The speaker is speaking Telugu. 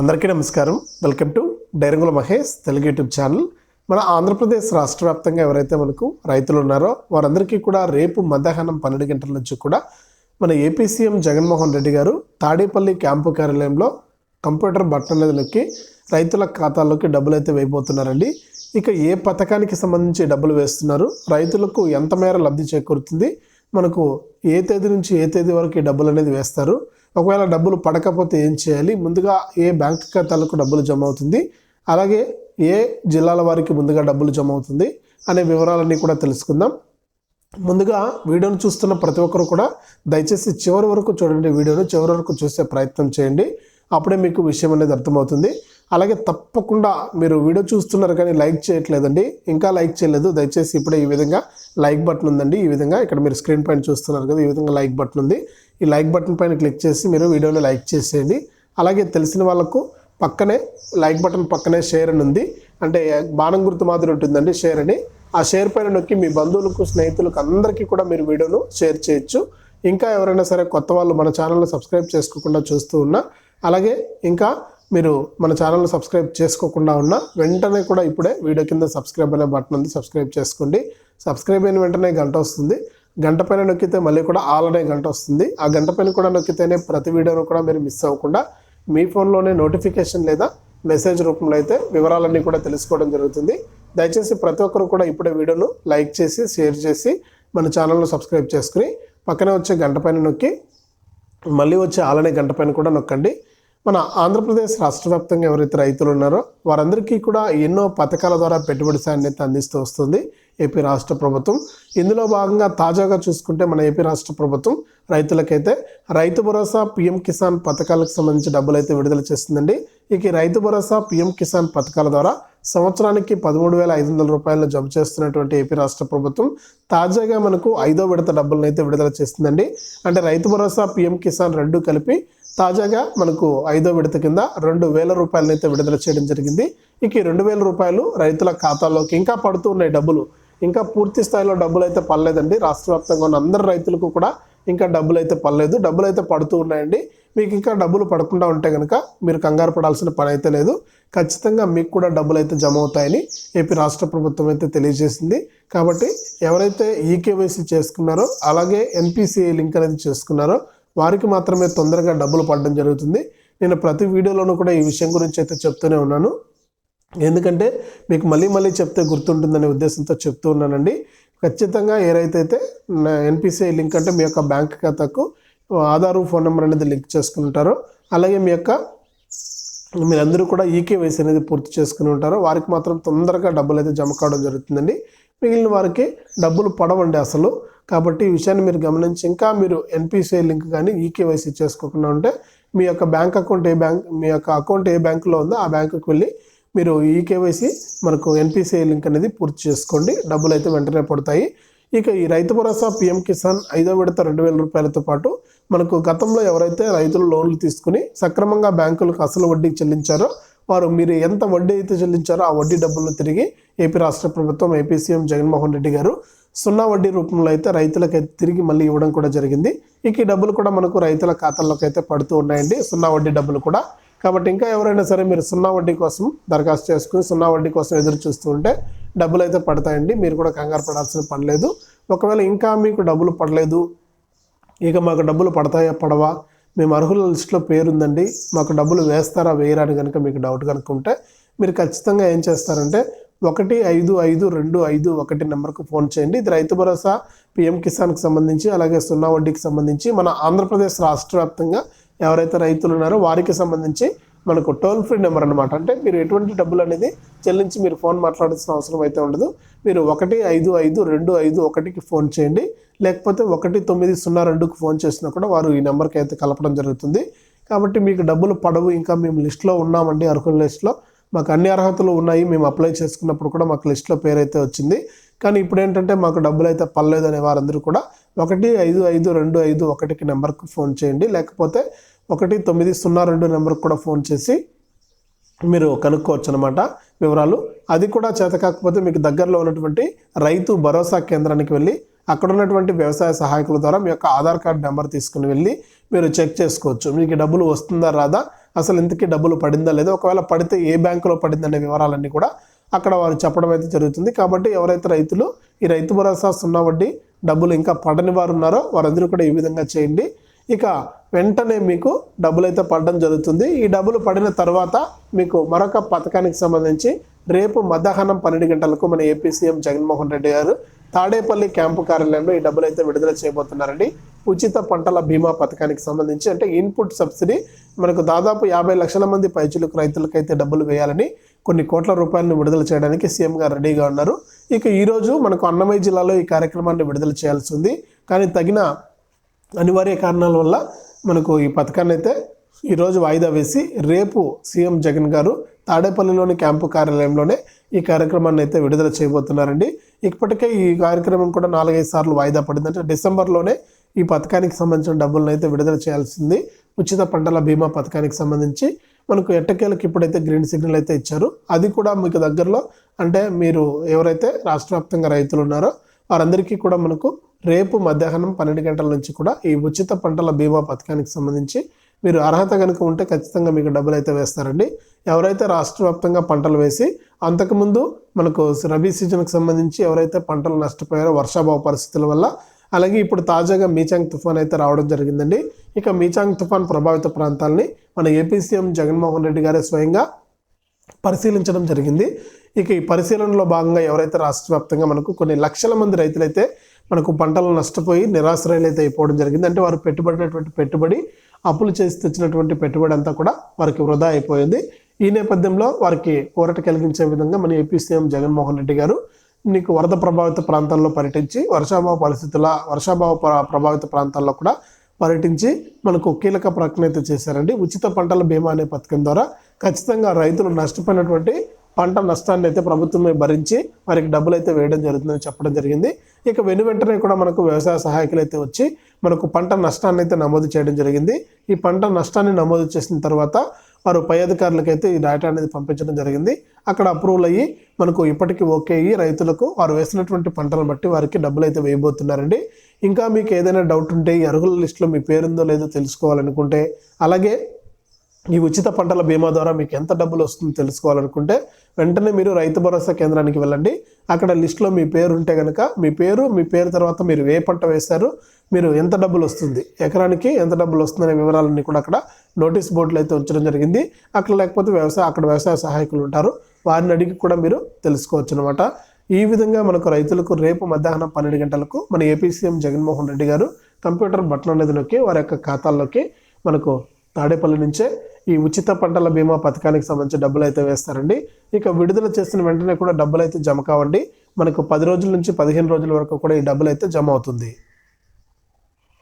అందరికీ నమస్కారం. వెల్కమ్ టు డైరంగుల మహేష్ తెలుగు యూట్యూబ్ ఛానల్. మన ఆంధ్రప్రదేశ్ రాష్ట్ర వ్యాప్తంగా ఎవరైతే మనకు రైతులు ఉన్నారో వారందరికీ కూడా రేపు మధ్యాహ్నం పన్నెండు గంటల నుంచి కూడా మన ఏపీ సీఎం జగన్మోహన్ రెడ్డి గారు తాడేపల్లి క్యాంపు కార్యాలయంలో కంప్యూటర్ బటన్ అనేది నొక్కి రైతుల ఖాతాల్లోకి డబ్బులు అయితే వేయబోతున్నారండి. ఇక ఏ పథకానికి సంబంధించి డబ్బులు వేస్తున్నారు రైతులకు ఎంత మేర లబ్ధి చేకూరుతుంది మనకు ఏ తేదీ నుంచి ఏ తేదీ వరకు ఈ డబ్బులు అనేది వేస్తారు ఒకవేళ డబ్బులు పడకపోతే ఏం చేయాలి? ముందుగా ఏ బ్యాంక్ ఖాతాలకు డబ్బులు జమ అవుతుంది? అలాగే ఏ జిల్లాల వారికి ముందుగా డబ్బులు జమ అవుతుంది? అనే వివరాలన్నీ కూడా తెలుసుకుందాం. ముందుగా వీడియోను చూస్తున్న ప్రతి ఒక్కరు కూడా దయచేసి చివరి వరకు చూడండి వీడియోను. చివరి వరకు చూసే ప్రయత్నం చేయండి. అప్పుడే మీకు విషయం అనేది అర్థమవుతుంది. అలాగే తప్పకుండా మీరు వీడియో చూస్తున్నారు కానీ లైక్ చేయట్లేదండి. ఇంకా లైక్ చేయలేదు. దయచేసి ఇప్పుడే ఈ విధంగా లైక్ బటన్ ఉందండి. ఈ విధంగా ఇక్కడ మీరు స్క్రీన్ పైన చూస్తున్నారు కదా ఈ విధంగా లైక్ బటన్ ఉంది. ఈ లైక్ బటన్ పైన క్లిక్ చేసి మీరు వీడియోని లైక్ చేసేయండి. అలాగే తెలిసిన వాళ్ళకు పక్కనే లైక్ బటన్ పక్కనే షేర్ అని ఉంది. అంటే బాణం గుర్తు మాదిరి ఉంటుందండి షేర్ అని. ఆ షేర్ పైన నొక్కి మీ బంధువులకు స్నేహితులకు అందరికీ కూడా మీరు వీడియోను షేర్ చేయొచ్చు. ఇంకా ఎవరైనా సరే కొత్త వాళ్ళు మన ఛానల్ని సబ్స్క్రైబ్ చేసుకోకుండా చూస్తూ ఉన్నా అలాగే ఇంకా మీరు మన ఛానల్ని సబ్స్క్రైబ్ చేసుకోకుండా ఉన్నా వెంటనే కూడా ఇప్పుడే వీడియో కింద సబ్స్క్రైబ్ అనే బటన్ ఉంది సబ్స్క్రైబ్ చేసుకోండి. సబ్స్క్రైబ్ అయిన వెంటనే గంట వస్తుంది. గంట పైన నొక్కితే మళ్ళీ కూడా ఆల్ అనే గంట వస్తుంది. ఆ గంట పైన కూడా నొక్కితేనే ప్రతి వీడియోను కూడా మీరు మిస్ అవ్వకుండా మీ ఫోన్లోనే నోటిఫికేషన్ లేదా మెసేజ్ రూపంలో అయితే వివరాలన్నీ కూడా తెలుసుకోవడం జరుగుతుంది. దయచేసి ప్రతి ఒక్కరు కూడా ఇప్పుడే వీడియోను లైక్ చేసి షేర్ చేసి మన ఛానల్ను సబ్స్క్రైబ్ చేసుకుని పక్కనే వచ్చే గంట పైన నొక్కి మళ్ళీ వచ్చే ఆలనే గంట పైన కూడా నొక్కండి. మన ఆంధ్రప్రదేశ్ రాష్ట్ర వ్యాప్తంగా ఎవరైతే రైతులు ఉన్నారో వారందరికీ కూడా ఎన్నో పథకాల ద్వారా పెట్టుబడి సాయాన్ని అయితే అందిస్తూ వస్తుంది ఏపీ రాష్ట్ర ప్రభుత్వం. ఇందులో భాగంగా తాజాగా చూసుకుంటే మన ఏపీ రాష్ట్ర ప్రభుత్వం రైతులకైతే రైతు భరోసా పిఎం కిసాన్ పథకాలకు సంబంధించి డబ్బులు అయితే విడుదల చేస్తుందండి. ఇక రైతు భరోసా పిఎం కిసాన్ పథకాల ద్వారా సంవత్సరానికి పదమూడు వేల ఐదు వందల రూపాయలను జమ చేస్తున్నటువంటి ఏపీ రాష్ట్ర ప్రభుత్వం తాజాగా మనకు ఐదో విడత డబ్బులను అయితే విడుదల చేస్తుందండి. అంటే రైతు భరోసా పిఎం కిసాన్ రెండు కలిపి తాజాగా మనకు ఐదో విడత కింద రెండు వేల రూపాయలనైతే విడుదల చేయడం జరిగింది. ఇక ఈ రెండు వేల రూపాయలు రైతుల ఖాతాలోకి ఇంకా పడుతూ ఉన్నాయి డబ్బులు. ఇంకా పూర్తి స్థాయిలో డబ్బులు అయితే పడలేదండి. రాష్ట్ర వ్యాప్తంగా ఉన్న అందరు రైతులకు కూడా ఇంకా డబ్బులు అయితే పడలేదు. డబ్బులు అయితే పడుతూ ఉన్నాయండి. మీకు ఇంకా డబ్బులు పడకుండా ఉంటే కనుక మీరు కంగారు పడాల్సిన పని అయితే లేదు. ఖచ్చితంగా మీకు కూడా డబ్బులు అయితే జమ అవుతాయని ఏపీ రాష్ట్ర ప్రభుత్వం అయితే తెలియజేసింది. కాబట్టి ఎవరైతే ఈకేవైసీ చేసుకున్నారో అలాగే ఎన్పిసిఐ లింక్ అనేది చేసుకున్నారో వారికి మాత్రమే తొందరగా డబ్బులు పడడం జరుగుతుంది. నేను ప్రతి వీడియోలోనూ కూడా ఈ విషయం గురించి అయితే చెప్తూనే ఉన్నాను. ఎందుకంటే మీకు మళ్ళీ మళ్ళీ చెప్తే గుర్తుంటుందనే ఉద్దేశంతో చెప్తూ ఉన్నానండి. ఖచ్చితంగా ఏదైతే ఎన్పిసిఐ లింక్ అంటే మీ యొక్క బ్యాంక్ ఖాతాకు ఆధారు ఫోన్ నెంబర్ అనేది లింక్ చేసుకుంటారో అలాగే మీ యొక్క మీరందరూ కూడా ఈకేవైసీ అనేది పూర్తి చేసుకుని ఉంటారో. వారికి మాత్రం తొందరగా డబ్బులు అయితే జమ కావడం జరుగుతుందండి. మిగిలిన వారికి డబ్బులు పడవండి అసలు. కాబట్టి ఈ విషయాన్ని మీరు గమనించి ఇంకా మీరు ఎన్పిసిఐ లింక్ కానీ ఈకేవైసీ చేసుకోకుండా ఉంటే మీ యొక్క బ్యాంక్ అకౌంట్ ఏ బ్యాంక్ మీ యొక్క అకౌంట్ ఏ బ్యాంకులో ఉందో ఆ బ్యాంకుకి వెళ్ళి మీరు ఈకేవైసీ మనకు ఎన్పిసిఐ లింక్ అనేది పూర్తి చేసుకోండి. డబ్బులు అయితే వెంటనే పడతాయి. ఇక ఈ రైతు భరోసా పిఎం కిసాన్ ఐదో విడత రెండు వేల రూపాయలతో పాటు మనకు గతంలో ఎవరైతే రైతులు లోన్లు తీసుకుని సక్రమంగా బ్యాంకులకు అసలు వడ్డీకి చెల్లించారో వారు మీరు ఎంత వడ్డీ అయితే చెల్లించారో ఆ వడ్డీ డబ్బులను తిరిగి ఏపీ రాష్ట్ర ప్రభుత్వం ఏపీ సీఎం జగన్మోహన్ రెడ్డి గారు సున్నా వడ్డీ రూపంలో అయితే రైతులకు తిరిగి మళ్ళీ ఇవ్వడం కూడా జరిగింది. ఇక ఈ డబ్బులు కూడా మనకు రైతుల ఖాతాల్లోకి అయితే పడుతూ ఉన్నాయండి. సున్నా వడ్డీ డబ్బులు కూడా. కాబట్టి ఇంకా ఎవరైనా సరే మీరు సున్నా వడ్డీ కోసం దరఖాస్తు చేసుకుని సున్నా వడ్డీ కోసం ఎదురు చూస్తూ ఉంటే డబ్బులు అయితే పడతాయండి. మీరు కూడా కంగారు పడాల్సిన పని లేదు. ఒకవేళ ఇంకా మీకు డబ్బులు పడలేదు ఇక మాకు డబ్బులు పడతాయా పడవా? మేము అర్హుల లిస్టులో పేరుందండి. మాకు డబ్బులు వేస్తారా వేయరా అని కనుక మీకు డౌట్ కనుక ఉంటే మీరు ఖచ్చితంగా ఏం చేస్తారంటే ఒకటి ఐదు ఐదు రెండు ఐదు ఒకటి నెంబర్కు ఫోన్ చేయండి. ఇది రైతు భరోసా పిఎం కిసాన్కి సంబంధించి అలాగే సున్నా వడ్డీకి సంబంధించి మన ఆంధ్రప్రదేశ్ రాష్ట్ర వ్యాప్తంగా ఎవరైతే రైతులు ఉన్నారో వారికి సంబంధించి మనకు టోల్ ఫ్రీ నెంబర్ అనమాట అంటే మీరు ఎటువంటి డబ్బులు అనేది చెల్లించి మీరు ఫోన్ మాట్లాడాల్సిన అవసరం అయితే ఉండదు. మీరు ఒకటి ఐదు ఐదు రెండు ఐదు ఒకటికి ఫోన్ చేయండి. లేకపోతే ఒకటి తొమ్మిది సున్నా రెండుకు ఫోన్ చేసినా కూడా వారు ఈ నెంబర్కి అయితే కలపడం జరుగుతుంది. కాబట్టి మీకు డబ్బులు పడవు. ఇంకా మేము లిస్ట్లో ఉన్నామండి అర్హుల లిస్ట్లో. మాకు అన్ని అర్హతలు ఉన్నాయి మేము అప్లై చేసుకున్నప్పుడు కూడా మాకు లిస్ట్లో పేరు అయితే వచ్చింది. కానీ ఇప్పుడు ఏంటంటే మాకు డబ్బులు అయితే పర్లేదు అనే వారందరూ కూడా ఒకటి ఐదు ఐదు రెండు ఐదు ఒకటికి నెంబర్కి ఫోన్ చేయండి. లేకపోతే ఒకటి తొమ్మిది సున్నా రెండు నెంబర్కి కూడా ఫోన్ చేసి మీరు కనుక్కోవచ్చు అనమాట వివరాలు. అది కూడా చేత కాకపోతే మీకు దగ్గరలో ఉన్నటువంటి రైతు భరోసా కేంద్రానికి వెళ్ళి అక్కడ ఉన్నటువంటి వ్యవసాయ సహాయకుల ద్వారా మీ యొక్క ఆధార్ కార్డ్ నెంబర్ తీసుకుని వెళ్ళి మీరు చెక్ చేసుకోవచ్చు. మీకు డబ్బులు వస్తుందా రాదా? అసలు ఇంతకీ డబ్బులు పడిందా లేదా? ఒకవేళ పడితే ఏ బ్యాంకులో పడిందనే వివరాలన్నీ కూడా అక్కడ వారు చెప్పడం అయితే జరుగుతుంది. కాబట్టి ఎవరైతే రైతులు ఈ రైతు భరోసా సున్నా వడ్డీ డబ్బులు ఇంకా పడని వారు ఉన్నారో వారందరూ కూడా ఈ విధంగా చేయండి. ఇక వెంటనే మీకు డబ్బులు అయితే పడడం జరుగుతుంది. ఈ డబ్బులు పడిన తర్వాత మీకు మరొక పథకానికి సంబంధించి రేపు మధ్యాహ్నం పన్నెండు గంటలకు మన ఏపీ సీఎం జగన్మోహన్ రెడ్డి గారు తాడేపల్లి క్యాంపు కార్యాలయంలో ఈ డబ్బులు అయితే విడుదల చేయబోతున్నారండి. ఉచిత పంటల బీమా పథకానికి సంబంధించి అంటే ఇన్పుట్ సబ్సిడీ మనకు దాదాపు యాభై లక్షల మంది పైచులకు రైతులకైతే డబ్బులు వేయాలని కొన్ని కోట్ల రూపాయలను విడుదల చేయడానికి సీఎం గారు రెడీగా ఉన్నారు. ఇక ఈరోజు మనకు అన్నమయ్య జిల్లాలో ఈ కార్యక్రమాన్ని విడుదల చేయాల్సి ఉంది. కానీ తగిన అనివార్య కారణాల వల్ల మనకు ఈ పథకాన్ని అయితే ఈరోజు వాయిదా వేసి రేపు సీఎం జగన్ గారు తాడేపల్లిలోని క్యాంపు కార్యాలయంలోనే ఈ కార్యక్రమాన్ని అయితే విడుదల చేయబోతున్నారండి. ఇప్పటికే ఈ కార్యక్రమం కూడా నాలుగైదు సార్లు వాయిదా పడింది అంటే డిసెంబర్లోనే ఈ పథకానికి సంబంధించిన డబ్బులను అయితే విడుదల చేయాల్సింది. ఉచిత పంటల బీమా పథకానికి సంబంధించి మనకు ఎట్టకేలకు ఇప్పుడైతే గ్రీన్ సిగ్నల్ అయితే ఇచ్చారు. అది కూడా మీకు దగ్గరలో అంటే మీరు ఎవరైతే రాష్ట్ర వ్యాప్తంగా రైతులు ఉన్నారో వారందరికీ కూడా మనకు రేపు మధ్యాహ్నం పన్నెండు గంటల నుంచి కూడా ఈ ఉచిత పంటల బీమా పథకానికి సంబంధించి మీరు అర్హత కనుక ఉంటే ఖచ్చితంగా మీకు డబ్బులు అయితే వేస్తారండి. ఎవరైతే రాష్ట్ర వ్యాప్తంగా పంటలు వేసి అంతకుముందు మనకు రబీ సీజన్కి సంబంధించి ఎవరైతే పంటలు నష్టపోయారో వర్షాభావ పరిస్థితుల వల్ల అలాగే ఇప్పుడు తాజాగా మీచాంగ్ తుఫాన్ అయితే రావడం జరిగిందండి. ఇక మీచాంగ్ తుఫాన్ ప్రభావిత ప్రాంతాలని మన ఏపీ సీఎం జగన్మోహన్ రెడ్డి గారే స్వయంగా పరిశీలించడం జరిగింది. ఇక ఈ పరిశీలనలో భాగంగా ఎవరైతే రాష్ట్ర వ్యాప్తంగా మనకు కొన్ని లక్షల మంది రైతులైతే మనకు పంటలు నష్టపోయి నిరాశ్రయులైతే అయిపోవడం జరిగింది. అంటే వారు పెట్టుబడినటువంటి పెట్టుబడి అప్పులు చేసి తెచ్చినటువంటి పెట్టుబడి అంతా కూడా వారికి వృధా అయిపోయింది. ఈ నేపథ్యంలో వారికి ఊరట కలిగించే విధంగా మన ఏపీ సీఎం జగన్మోహన్ రెడ్డి గారు నీకు వరద ప్రభావిత ప్రాంతాల్లో పర్యటించి వర్షాభావ పరిస్థితుల వర్షాభావ ప్రభావిత ప్రాంతాల్లో కూడా పర్యటించి మనకు కీలక ప్రకటన అయితే చేశారండి. ఉచిత పంటల బీమా అనే పథకం ద్వారా ఖచ్చితంగా రైతులు నష్టపోయినటువంటి పంట నష్టాన్ని అయితే ప్రభుత్వమే భరించి వారికి డబ్బులు అయితే వేయడం జరుగుతుందని చెప్పడం జరిగింది. ఇక వెను వెంటనే కూడా మనకు వ్యవసాయ సహాయకులు అయితే వచ్చి మనకు పంట నష్టాన్ని అయితే నమోదు చేయడం జరిగింది. ఈ పంట నష్టాన్ని నమోదు చేసిన తర్వాత వారు పై అధికారులకైతే ఈ డేటా అనేది పంపించడం జరిగింది. అక్కడ అప్రూవల్ అయ్యి మనకు ఇప్పటికీ ఓకే అయ్యి రైతులకు వారు వేసినటువంటి పంటలను బట్టి వారికి డబ్బులు అయితే వేయబోతున్నారండి. ఇంకా మీకు ఏదైనా డౌట్ ఉంటే ఈ అర్హుల లిస్టులో మీ పేరుందో లేదో తెలుసుకోవాలనుకుంటే అలాగే ఈ ఉచిత పంటల బీమా ద్వారా మీకు ఎంత డబ్బులు వస్తుందో తెలుసుకోవాలనుకుంటే వెంటనే మీరు రైతు భరోసా కేంద్రానికి వెళ్ళండి. అక్కడ లిస్టులో మీ పేరు ఉంటే కనుక మీ పేరు మీ పేరు తర్వాత మీరు ఏ పంట వేశారు మీరు ఎంత డబ్బులు వస్తుంది ఎకరానికి ఎంత డబ్బులు వస్తుందనే వివరాలన్నీ కూడా అక్కడ నోటీస్ బోర్డులో అయితే ఉంచడం జరిగింది. అక్కడ లేకపోతే వ్యవసాయ అక్కడ వ్యవసాయ సహాయకులు ఉంటారు. వారిని అడిగి కూడా మీరు తెలుసుకోవచ్చు అనమాట ఈ విధంగా మనకు రైతులకు రేపు మధ్యాహ్నం పన్నెండు గంటలకు మన ఏపీ సీఎం జగన్మోహన్ రెడ్డి గారు కంప్యూటర్ బటన్ అనేది నొక్కి వారి యొక్క ఖాతాల్లోకి మనకు తాడేపల్లి నుంచే ఈ ఉచిత పంటల బీమా పథకానికి సంబంధించి డబ్బులు అయితే వేస్తారండి. ఇక విడుదల చేసిన వెంటనే కూడా డబ్బులు అయితే జమ కావండి. మనకు పది రోజుల నుంచి పదిహేను రోజుల వరకు కూడా ఈ డబ్బులు అయితే జమ అవుతుంది.